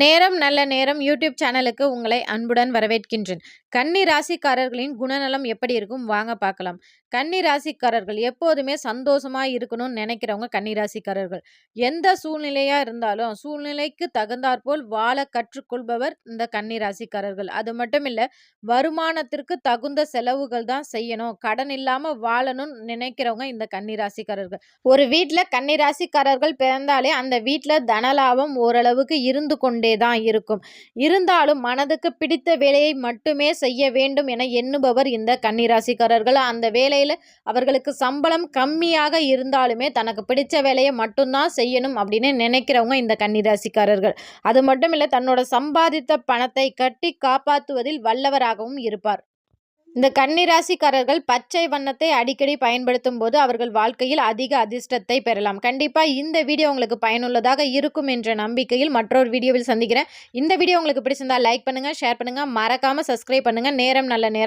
நேரம் நல்ல நேரம் யூடியூப் சேனலுக்கு உங்களை அன்புடன் வரவேற்கின்றேன். கன்னி ராசிக்காரர்களின் குணநலம் எப்படி இருக்கும்? வாங்க பார்க்கலாம். கன்னி ராசிக்காரர்கள் எப்போதுமே சந்தோஷமாக இருக்கணும்னு நினைக்கிறவங்க கன்னி ராசிக்காரர்கள். எந்த சூழ்நிலையாக இருந்தாலும் சூழ்நிலைக்கு தகுந்தாற்போல் வாழ கற்றுக்கொள்பவர் இந்த கன்னி ராசிக்காரர்கள். அது மட்டும் இல்லை வருமானத்திற்கு தகுந்த செலவுகள் தான் செய்யணும். கடன் இல்லாமல் வாழணும்னு நினைக்கிறவங்க இந்த கன்னி ராசிக்காரர்கள். ஒரு வீட்டில் கன்னி ராசிக்காரர்கள் பிறந்தாலே அந்த வீட்டில் தனலாபம் ஓரளவுக்கு இருந்து கொண்டே தான் இருக்கும். இருந்தாலும் மனதுக்கு பிடித்த வேலையை மட்டுமே செய்ய வேண்டும் என எண்ணுபவர் இந்த கன்னிராசிக்காரர்கள். அந்த வேலையில் அவர்களுக்கு சம்பளம் கம்மியாக இருந்தாலுமே தனக்கு பிடிச்ச வேலையை மட்டும்தான் செய்யணும் அப்படின்னு நினைக்கிறவங்க இந்த கன்னிராசிக்காரர்கள். அது மட்டும் இல்லை தன்னோட சம்பாதித்த பணத்தை கட்டி காப்பாற்றுவதில் வல்லவராகவும் இருப்பார். இந்த கன்னிராசிக்காரர்கள் பச்சை வண்ணத்தை அடிக்கடி பயன்படுத்தும் போது அவர்கள் வாழ்க்கையில் அதிக அதிர்ஷ்டத்தை பெறலாம். கண்டிப்பாக இந்த வீடியோ உங்களுக்கு பயனுள்ளதாக இருக்கும் என்ற நம்பிக்கையில் மற்றொரு வீடியோவில் சந்திக்கிறேன். இந்த வீடியோ உங்களுக்கு பிடிச்சிருந்தா லைக் பண்ணுங்கள் ஷேர் பண்ணுங்கள் மறக்காமல் சப்ஸ்கிரைப் பண்ணுங்கள் நேரம் நல்ல நேரம்.